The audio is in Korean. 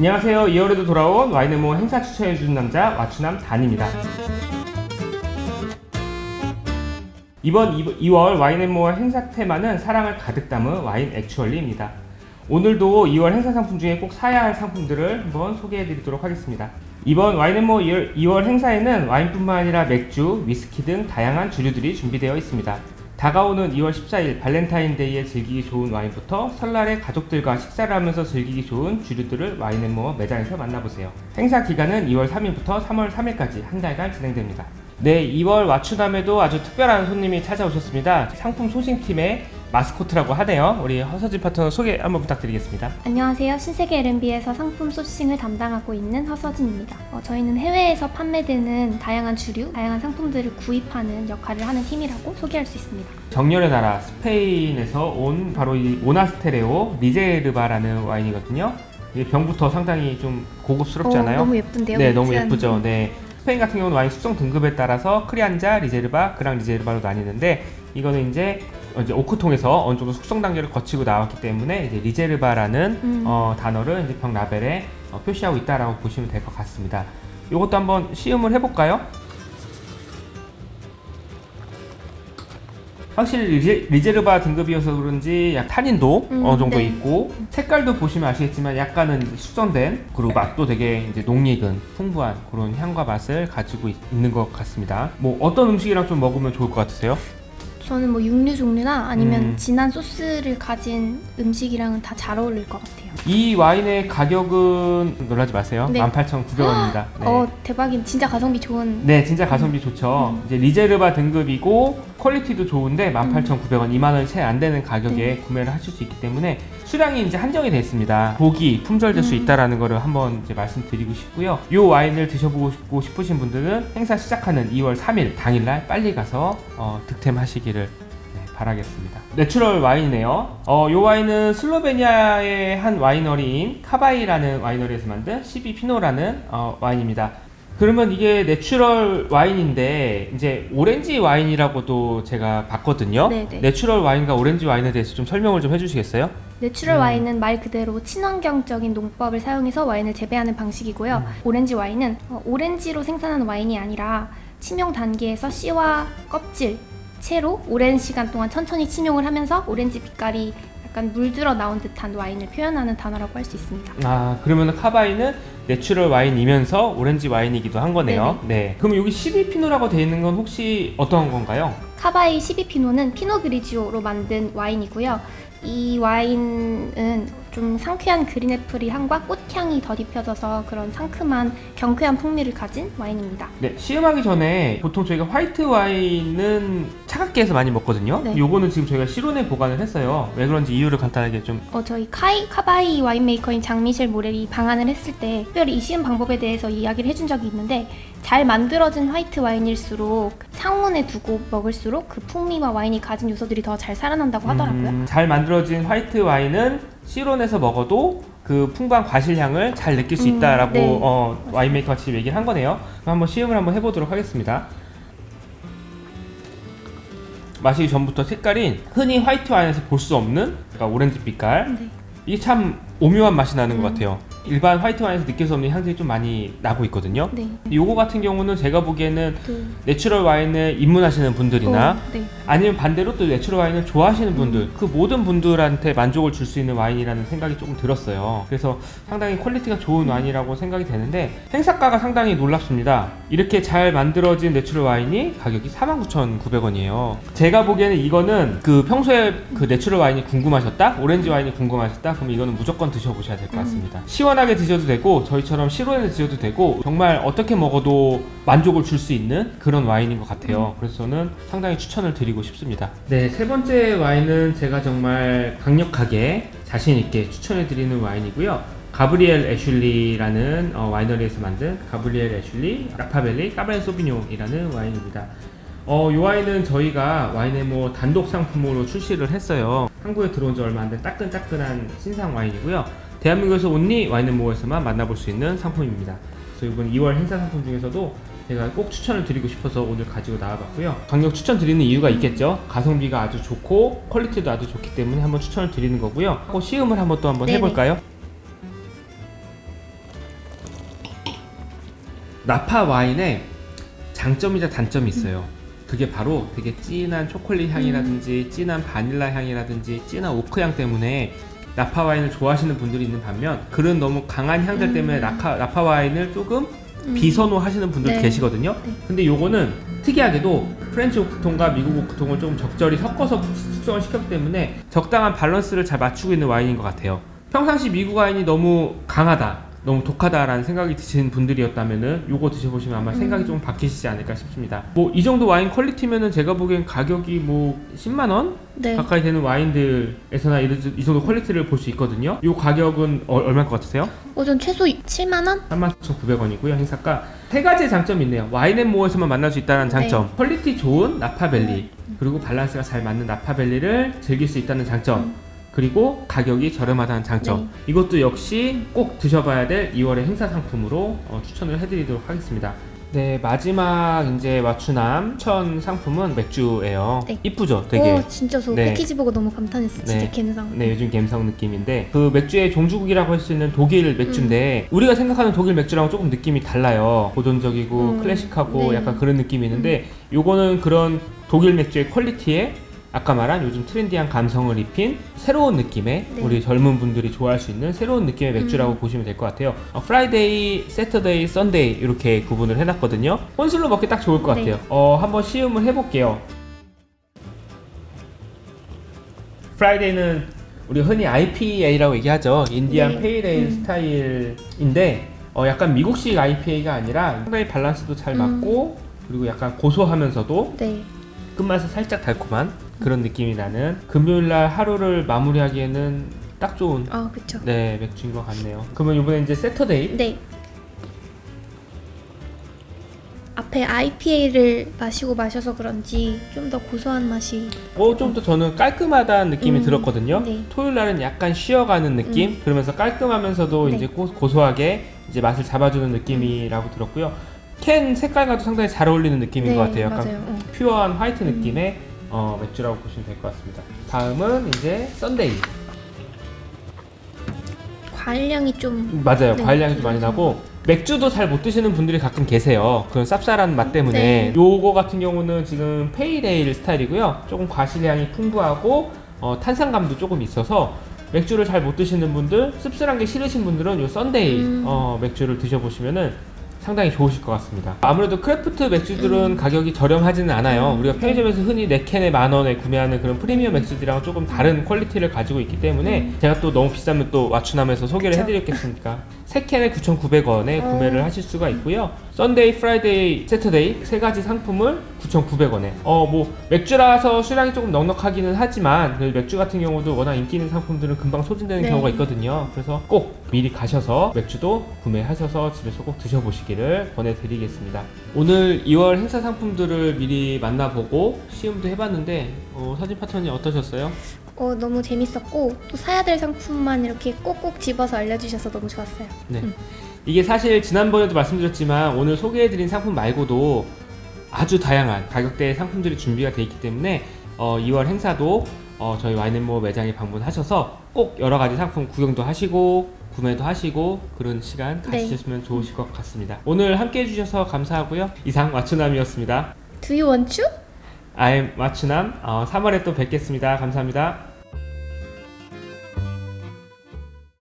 안녕하세요. 2월에도 돌아온 와인앤모 행사 추천해주는 남자 와추남 단입니다. 이번 2월 와인앤모 행사 테마는 사랑을 가득 담은 와인 액츄얼리입니다. 오늘도 2월 행사 상품 중에 꼭 사야 할 상품들을 한번 소개해드리도록 하겠습니다. 이번 와인앤모 2월, 2월 행사에는 와인뿐만 아니라 맥주, 위스키 등 다양한 주류들이 준비되어 있습니다. 다가오는 2월 14일 발렌타인데이에 즐기기 좋은 와인부터 설날에 가족들과 식사를 하면서 즐기기 좋은 주류들을 와인앤모어 매장에서 만나보세요. 행사 기간은 2월 3일부터 3월 3일까지 한 달간 진행됩니다. 네, 2월 와추남에도 아주 특별한 손님이 찾아오셨습니다. 상품 소싱팀의 마스코트라고 하네요. 우리 허서진 파트너 소개 한번 부탁드리겠습니다. 안녕하세요. 신세계 R&B에서 상품 소싱을 담당하고 있는 허서진입니다. 어, 저희는 해외에서 판매되는 다양한 주류, 다양한 상품들을 구입하는 역할을 하는 팀이라고 소개할 수 있습니다. 정열의 나라 스페인에서 온 바로 이 오나스테레오 리제르바라는 와인이거든요. 이 병부터 상당히 좀 고급스럽잖아요. 어, 너무 예쁜데요. 네, 너무. 예쁘죠. 네. 스페인 같은 경우는 와인 숙성 등급에 따라서 크리안자, 리제르바, 그랑 리제르바로 나뉘는데 이거는 이제 이제 오크통에서 어느 정도 숙성 단계를 거치고 나왔기 때문에 이제 리제르바라는 음. 어, 단어를 이제 병 라벨에 어, 표시하고 있다라고 보시면 될 것 같습니다. 이것도 한번 시음을 해볼까요? 확실히 리제, 리제르바 등급이어서 그런지 약 탄닌도 음, 어느 정도 네. 있고 색깔도 보시면 아시겠지만 약간은 숙성된 그리고 맛도 되게 이제 농익은 풍부한 그런 향과 맛을 가지고 있, 는것 같습니다. 뭐 어떤 음식이랑 좀 먹으면 좋을 것 같으세요? 저는 뭐 육류 종류나 아니면 음. 진한 소스를 가진 음식이랑은 다 잘 어울릴 것 같아요. 이 와인의 가격은 놀라지 마세요. 네. 18,900원입니다. 네. 어 대박인 진짜 가성비 좋은. 네, 진짜 가성비 좋죠. 음. 이제 리제르바 등급이고 퀄리티도 좋은데 18,900원, 2만 원이 채 안 되는 가격에 네. 구매를 하실 수 있기 때문에 수량이 이제 한정이 돼 있습니다. 고기 품절될 수 음. 있다라는 거를 한번 이제 말씀드리고 싶고요. 이 와인을 드셔보고 싶고 싶으신 분들은 행사 시작하는 2월 3일 당일날 빨리 가서 어, 득템하시기를 네, 바라겠습니다. 내추럴 와인이네요. 어, 이 와인은 슬로베니아의 한 와이너리인 카바이라는 와이너리에서 만든 12 피노라는 어, 와인입니다. 그러면 이게 내추럴 와인인데 이제 오렌지 와인이라고도 제가 봤거든요. 네네. 내추럴 와인과 오렌지 와인에 대해서 좀 설명을 좀 해주시겠어요? 내추럴 음. 와인은 말 그대로 친환경적인 농법을 사용해서 와인을 재배하는 방식이고요. 음. 오렌지 와인은 어, 오렌지로 생산하는 와인이 아니라 침용 단계에서 씨와 껍질, 채로 오랜 시간 동안 천천히 침용을 하면서 오렌지 빛깔이 약간 물들어 나온 듯한 와인을 표현하는 단어라고 할 수 있습니다. 아 그러면 카바이는 내추럴 와인이면서 오렌지 와인이기도 한 거네요. 네. 그럼 여기 12 피노라고 되어 있는 건 혹시 어떤 건가요? 카바이 12 피노는 피노 그리지오로 만든 와인이고요. 이 와인은 좀 상쾌한 그린 애플이 향과 꽃향이 덧입혀져서 그런 상큼한 경쾌한 풍미를 가진 와인입니다. 네, 시음하기 전에 보통 저희가 화이트 와인은 차갑게 해서 많이 먹거든요. 네. 요거는 지금 저희가 실온에 보관을 했어요. 왜 그런지 이유를 간단하게 좀 어, 저희 카이 카바이 와인메이커인 장미셸 모렐이 방안을 했을 때 특별히 이 시음 방법에 대해서 이야기를 해준 적이 있는데 잘 만들어진 화이트 와인일수록 상온에 두고 먹을수록 그 풍미와 와인이 가진 요소들이 더 잘 살아난다고 하더라고요. 음, 잘 만들어진 화이트 와인은 실온에서 먹어도 그 풍부한 과실향을 잘 느낄 수 음, 있다라고 네. 어, 와인메이커가 지금 얘기를 한 거네요. 그럼 한번 시음을 한번 해보도록 하겠습니다. 마시기 전부터 색깔이 흔히 화이트 와인에서 볼 수 없는 그러니까 오렌지 빛깔. 네. 이게 참 오묘한 맛이 나는 것 음. 같아요. 일반 화이트 와인에서 느낄 수 없는 향들이 좀 많이 나고 있거든요. 네. 요거 같은 경우는 제가 보기에는 그 내추럴 와인을 입문하시는 분들이나 어, 네. 아니면 반대로 또 내추럴 와인을 좋아하시는 분들 그 모든 분들한테 만족을 줄 수 있는 와인이라는 생각이 조금 들었어요. 그래서 상당히 퀄리티가 좋은 와인이라고 생각이 되는데 행사가가 상당히 놀랍습니다. 이렇게 잘 만들어진 내추럴 와인이 가격이 49,900원이에요. 제가 보기에는 이거는 그 평소에 그 내추럴 와인이 궁금하셨다? 오렌지 와인이 궁금하셨다? 그럼 이거는 무조건 드셔보셔야 될 것 같습니다 시원하게 드셔도 되고 저희처럼 실온에 드셔도 되고 정말 어떻게 먹어도 만족을 줄 수 있는 그런 와인인 것 같아요. 그래서 저는 상당히 추천을 드리고 싶습니다. 네, 세 번째 와인은 제가 정말 강력하게 자신 있게 추천해 드리는 와인이고요. 가브리엘 애슐리라는 어, 와이너리에서 만든 가브리엘 애슐리 라파벨리 까베 소비뇽이라는 와인입니다. 어, 이 와인은 저희가 와인에모 단독 상품으로 출시를 했어요. 한국에 들어온 지 얼마 안 된 따끈따끈한 신상 와인이고요. 대한민국에서 온리 와인앤모어에서만 만나볼 수 있는 상품입니다. 그래서 이번 2월 행사 상품 중에서도 제가 꼭 추천을 드리고 싶어서 오늘 가지고 나와봤고요. 강력 추천 드리는 이유가 있겠죠. 가성비가 아주 좋고 퀄리티도 아주 좋기 때문에 한번 추천을 드리는 거고요. 하고 시음을 한번 또 한번 네네. 해볼까요? 나파 와인에 장점이자 단점이 있어요. 그게 바로 되게 진한 초콜릿 향이라든지 진한 바닐라 향이라든지 진한 오크 향 때문에 나파 와인을 좋아하시는 분들이 있는 반면 그런 너무 강한 향들 음. 때문에 나파, 나파 와인을 조금 음. 비선호하시는 분들 네. 계시거든요. 네. 근데 요거는 특이하게도 프렌치 오크통과 미국 오크통을 조금 적절히 섞어서 숙성을 시켰기 때문에 적당한 밸런스를 잘 맞추고 있는 와인인 것 같아요. 평상시 미국 와인이 너무 강하다, 너무 독하다라는 생각이 드시는 분들이었다면은 요거 드셔보시면 아마 생각이 음. 좀 바뀌시지 않을까 싶습니다. 뭐 이 정도 와인 퀄리티면은 제가 보기엔 가격이 뭐 10만 원 네. 가까이 되는 와인들에서나 이, 이 정도 퀄리티를 볼 수 있거든요. 요 가격은 어, 얼마일 것 같으세요? 오전 최소 7만 원? 39,900원이고요. 행사가 세 가지 장점이 있네요. 와인앤모어에서만 만날 수 있다는 장점, 네. 퀄리티 좋은 나파밸리, 그리고 밸런스가 잘 맞는 나파밸리를 즐길 수 있다는 장점, 음. 그리고 가격이 저렴하다는 장점. 네. 이것도 역시 꼭 드셔봐야 될 2월의 행사 상품으로 어, 추천을 해드리도록 하겠습니다. 네 마지막 이제 맞추남 추천 상품은 맥주예요. 네. 이쁘죠, 되게. 오 진짜 저 네. 패키지 보고 너무 감탄했어. 진짜 네. 갬성. 네, 요즘 갬성 느낌인데 그 맥주의 종주국이라고 할 수 있는 독일 맥주인데 우리가 생각하는 독일 맥주랑은 조금 느낌이 달라요. 고전적이고 음, 클래식하고 네. 약간 그런 느낌이 있는데 요거는 그런 독일 맥주의 퀄리티에 아까 말한 요즘 트렌디한 감성을 입힌 새로운 느낌의 네. 우리 젊은 분들이 좋아할 수 있는 새로운 느낌의 맥주라고 음. 보시면 될 것 같아요. 어, 프라이데이, 세터데이, 썬데이 이렇게 구분을 해놨거든요. 혼술로 먹기 딱 좋을 것 네. 같아요. 어, 한번 시음을 해볼게요. 프라이데이는 우리 흔히 IPA라고 얘기하죠. 인디안 네. 페이레일 음. 스타일인데 어, 약간 미국식 IPA가 아니라 상당히 밸런스도 잘 음. 맞고 그리고 약간 고소하면서도 네. 끝맛은 살짝 달콤한 그런 느낌이 나는 금요일 날 하루를 마무리하기에는 딱 좋은 아 그쵸. 네 맥주인 것 같네요. 그러면 이번에 이제 세터데이 네. 앞에 IPA를 마시고 마셔서 그런지 좀 더 고소한 맛이 어, 좀 더 저는 깔끔하다는 느낌이 음, 들었거든요. 네. 토요일 날은 약간 쉬어가는 느낌, 그러면서 깔끔하면서도 네. 이제 고, 고소하게 이제 맛을 잡아주는 느낌이라고 들었고요. 캔 색깔과도 상당히 잘 어울리는 느낌인 네, 것 같아요. 약간 맞아요. 어. 퓨어한 화이트 음. 느낌의 어, 맥주라고 보시면 될 것 같습니다. 다음은 이제 썬데이. 과일향이 좀 맞아요. 네, 과일 향이 좀 많이. 나고 맥주도 잘 못 드시는 분들이 가끔 계세요. 그런 쌉쌀한 맛 때문에 네. 요거 같은 경우는 지금 페이레일 스타일이고요. 조금 과실향이 풍부하고 어, 탄산감도 조금 있어서 맥주를 잘 못 드시는 분들, 씁쓸한 게 싫으신 분들은 요 썬데이 음. 어, 맥주를 드셔보시면은 상당히 좋으실 것 같습니다. 아무래도 크래프트 맥주들은 음. 가격이 저렴하지는 않아요. 음, 우리가 네. 편의점에서 흔히 4캔에 만 원에 구매하는 그런 프리미엄 맥주들이랑 조금 다른 퀄리티를 가지고 있기 때문에 제가 또 너무 비싸면 또 맞추남에서 소개를. 해드렸겠습니까? 3캔에 9,900원에 어. 구매를 하실 수가 있고요. 썬데이, 프라이데이, 세터데이 세 가지 상품을 9,900원에. 어 뭐 맥주라서 수량이 조금 넉넉하기는 하지만 그 맥주 같은 경우도 워낙 인기 있는 상품들은 금방 소진되는 네. 경우가 있거든요. 그래서 꼭 미리 가셔서 맥주도 구매하셔서 집에서 꼭 드셔보시기를 권해드리겠습니다. 오늘 2월 행사 상품들을 미리 만나보고 시음도 해봤는데 어, 사진 파트너님 어떠셨어요? 어, 너무 재밌었고 또 사야 될 상품만 이렇게 꼭꼭 집어서 알려주셔서 너무 좋았어요. 네. 음. 이게 사실 지난번에도 말씀드렸지만 오늘 소개해드린 상품 말고도 아주 다양한 가격대의 상품들이 준비가 되어 있기 때문에 어, 2월 행사도 어, 저희 와인앤모 매장에 방문하셔서 꼭 여러 가지 상품 구경도 하시고 구매도 하시고 그런 시간 네. 가지셨으면 좋으실 것 같습니다. 오늘 함께 해주셔서 감사하고요. 이상 마추남이었습니다. Do you want to? I'm 마추남. 어, 3월에 또 뵙겠습니다. 감사합니다.